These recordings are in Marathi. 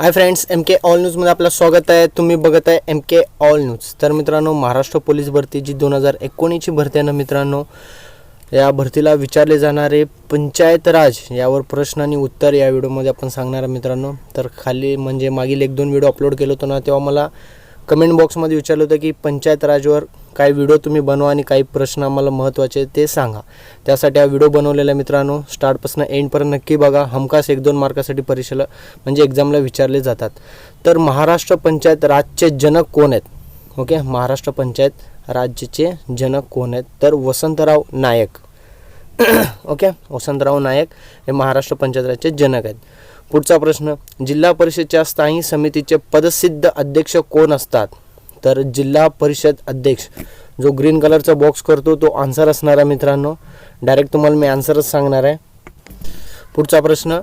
Hi friends M K all न्यूजमध्ये आपलं स्वागत आहे. तुम्ही बघत आहे एम के ऑल न्यूज तर मित्रांनो महाराष्ट्र पोलीस भरती जी दोन हजार एकोणीसची भरती आहे ना मित्रांनो या भरतीला विचारले जाणारे पंचायत राज यावर प्रश्न आणि उत्तर या व्हिडिओमध्ये आपण सांगणार आहे मित्रांनो. तर खाली म्हणजे मागील एक दोन व्हिडिओ अपलोड केलं होतं ना तेव्हा मला कमेंट बॉक्समध्ये विचारलं होतं की पंचायत राजवर काही व्हिडिओ तुम्ही बनवा आणि काही प्रश्न आम्हाला महत्त्वाचे ते सांगा. त्यासाठी हा व्हिडिओ बनवलेला मित्रांनो. स्टार्टपासून एंडपर्यंत नक्की बघा. हमखास एक दोन मार्कासाठी परीक्षेला म्हणजे एक्झामला विचारले जातात. तर महाराष्ट्र पंचायत राजचे जनक कोण आहेत? ओके? महाराष्ट्र पंचायत राज्याचे जनक कोण आहेत? तर वसंतराव नायक. ओके? वसंतराव नायक हे महाराष्ट्र पंचायत राजचे जनक आहेत. पुढचा प्रश्न जिल्हा परिषदच्या स्थायी समितीचे पदसिद्ध अध्यक्ष कोण असतात? तर जिल्हा परिषद अध्यक्ष जो ग्रीन कलरचा बॉक्स करतो तो आन्सर असणार आहे मित्रांनो डायरेक्ट तुम्हाला मी आन्सरच सांगणार आहे. पुढचा प्रश्न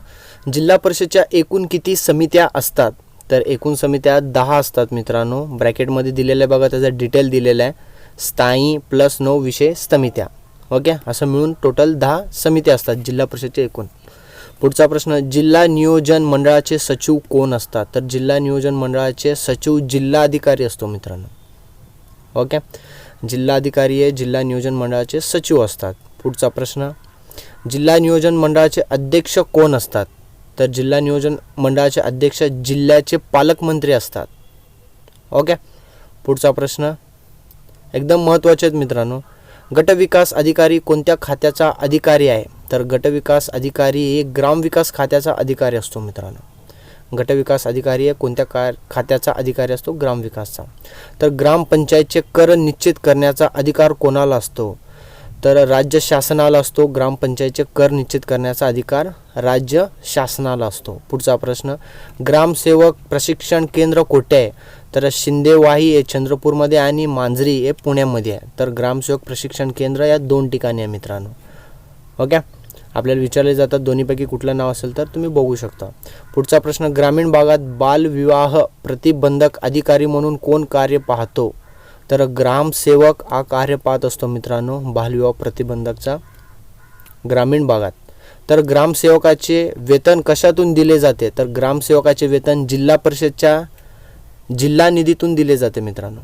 जिल्हा परिषदच्या एकूण किती समित्या असतात? तर एकूण समित्या दहा असतात मित्रांनो. ब्रॅकेटमध्ये दिलेलं आहे बघा त्याचा डिटेल दिलेला आहे. स्थायी प्लस नऊ विषय समित्या. ओके असं मिळून टोटल दहा समित्या असतात जिल्हा परिषदचे एकूण. पुढचा प्रश्न जिल्हा नियोजन मंडळाचे सचिव कोण असतात? तर जिल्हा नियोजन मंडळाचे सचिव जिल्हाधिकारी असतो मित्रांनो. ओके? जिल्हाधिकारी हे जिल्हा नियोजन मंडळाचे सचिव असतात. पुढचा प्रश्न जिल्हा नियोजन मंडळाचे अध्यक्ष कोण असतात? तर जिल्हा नियोजन मंडळाचे अध्यक्ष जिल्ह्याचे पालकमंत्री असतात. ओके? पुढचा प्रश्न एकदम महत्त्वाचे आहेत मित्रांनो. गटविकास अधिकारी कोणत्या खात्याचा अधिकारी आहे? तर गटविकास अधिकारी हे ग्रामविकास खात्याचा अधिकारी असतो मित्रांनो. गटविकास अधिकारी हे कोणत्या का खात्याचा अधिकारी असतो? ग्रामविकासचा. तर ग्रामपंचायतचे कर निश्चित करण्याचा अधिकार कोणाला असतो? तर राज्य शासनाला असतो. ग्रामपंचायतचे कर निश्चित करण्याचा अधिकार राज्य शासनाला असतो. पुढचा प्रश्न ग्रामसेवक प्रशिक्षण केंद्र कोठे आहे? तर शिंदेवाही हे चंद्रपूरमध्ये आणि मांजरी हे पुण्यामध्ये आहे. तर ग्रामसेवक प्रशिक्षण केंद्र या दोन ठिकाणी आहे मित्रांनो. ओके? आपल्याला विचारले जातात दोन्हीपैकी कुठलं नाव असेल तर तुम्ही बघू शकता. पुढचा प्रश्न ग्रामीण भागात बालविवाह प्रतिबंधक अधिकारी म्हणून कोण कार्य पाहतो? तर ग्रामसेवक हा कार्य पाहत असतो मित्रांनो बालविवाह प्रतिबंधकचा ग्रामीण भागात. तर ग्रामसेवकाचे वेतन कशातून दिले जाते? तर ग्रामसेवकाचे वेतन जिल्हा परिषदच्या जिल्हा निधीतून दिले जाते मित्रांनो.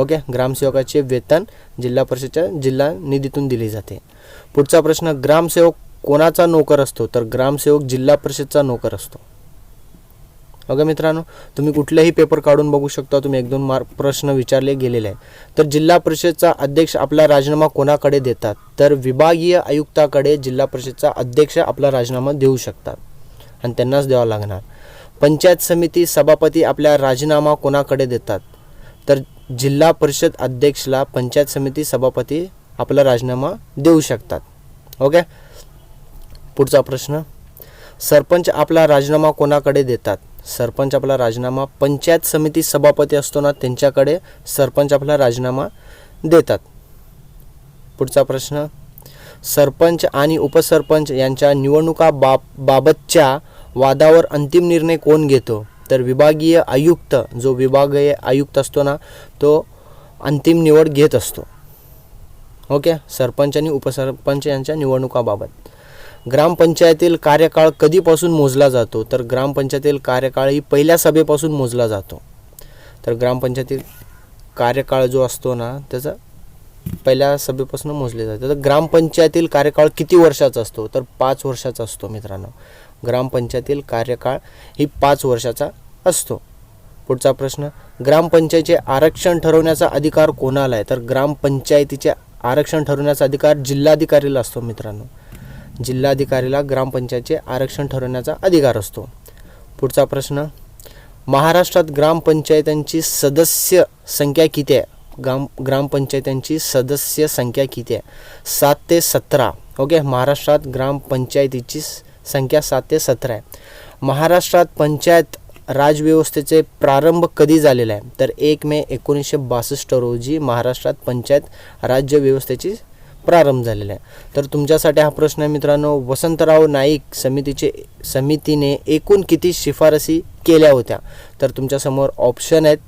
ओके? ग्रामसेवकाचे वेतन जिल्हा परिषदच्या जिल्हा निधीतून दिले जाते. पुढचा प्रश्न ग्रामसेवक कोणाचा नोकर असतो? तर ग्रामसेवक जिल्हा परिषदचा नोकर असतो. ओके मित्रांनो? तुम्ही कुठलेही पेपर काढून बघू शकता. तुम्ही एक दोन मार्क प्रश्न विचारले गेलेले आहे तर जिल्हा परिषदचा अध्यक्ष आपला राजीनामा कोणाकडे देतात? तर विभागीय आयुक्ताकडे जिल्हा परिषदचा अध्यक्ष आपला राजीनामा देऊ शकतात. आणि त्यांनाच द्यावा लागणार. पंचायत समिती सभापती आपला राजीनामा कोणाकडे देतात? तर जिल्हा परिषद अध्यक्षला पंचायत समिती सभापती आपला राजीनामा देऊ शकतात. ओके? पुढचा प्रश्न. सरपंच आपला राजीनामा कोणाकडे देतात? सरपंच आपला राजीनामा पंचायत समिती सभापती असतो ना त्यांच्याकडे सरपंच आपला राजीनामा देतात. पुढचा प्रश्न. सरपंच आणि उपसरपंच यांच्या निवडणुका बाब बाबतच्या वादावर अंतिम निर्णय कोण घेतो? तर विभागीय आयुक्त जो विभागीय आयुक्त असतो ना तो अंतिम निवड घेत असतो. ओके? सरपंच आणि उपसरपंच यांच्या निवडणुकाबाबत. ग्रामपंचायतील कार्यकाळ कधीपासून मोजला जातो? तर ग्रामपंचायतील कार्यकाळ ही पहिल्या सभेपासून मोजला जातो. तर ग्रामपंचायतील कार्यकाळ जो असतो ना त्याचा पहिल्या सभेपासून मोजले जाते. तर ग्रामपंचायतील कार्यकाळ किती वर्षाचा असतो? तर पाच वर्षाचा असतो मित्रांनो. ग्रामपंचायतील कार्यकाळ ही पाच वर्षाचा असतो. पुढचा प्रश्न ग्रामपंचायतीचे आरक्षण ठरवण्याचा अधिकार कोणाला आहे? तर ग्रामपंचायतीचे आरक्षण ठरवण्याचा अधिकार जिल्हाधिकारीला असतो मित्रांनो. जिल्हाधिकारीला ग्रामपंचायतीचे आरक्षण ठरवण्याचा अधिकार असतो. पुढचा प्रश्न महाराष्ट्रात ग्रामपंचायतांची सदस्य संख्या किती आहे? ग्राम ग्रामपंचायतांची सदस्य संख्या किती आहे? सात ते सतरा. ओके? महाराष्ट्रात ग्रामपंचायतीची संख्या सात ते सतरा आहे. महाराष्ट्रात पंचायत राजव्यवस्थेचे प्रारंभ कधी झालेला आहे? तर एक मे एकोणीसशे बासष्ट रोजी महाराष्ट्रात पंचायत राज्य व्यवस्थेची प्रारंभ झालेला आहे. तर तुमच्यासाठी हा प्रश्न आहे मित्रांनो वसंतराव नाईक समितीचे समितीने एकूण किती शिफारसी केल्या होत्या? तर तुमच्यासमोर ऑप्शन आहेत.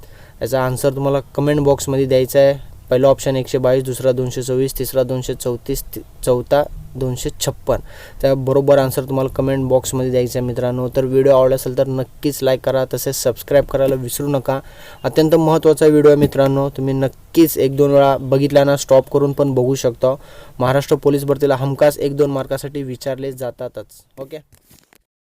याचा आन्सर तुम्हाला कमेंट बॉक्समध्ये द्यायचा आहे. पहिलं ऑप्शन एकशे बावीस दुसरा दोनशे चोवीस तिसरा दोनशे चौतीस चौथा दोनशे छप्पन. त्या बरोबर आन्सर तुम्हाला कमेंट बॉक्समध्ये द्यायचं आहे मित्रांनो. तर व्हिडिओ आवडला असेल तर नक्कीच लाईक करा तसेच सबस्क्राईब करायला विसरू नका. अत्यंत महत्त्वाचा व्हिडिओ आहे मित्रांनो. तुम्ही नक्कीच एक दोन वेळा बघितल्यानं स्टॉप करून पण बघू शकता. महाराष्ट्र पोलीस भरतीला हमखास एक दोन मार्कासाठी विचारले जातातच. ओके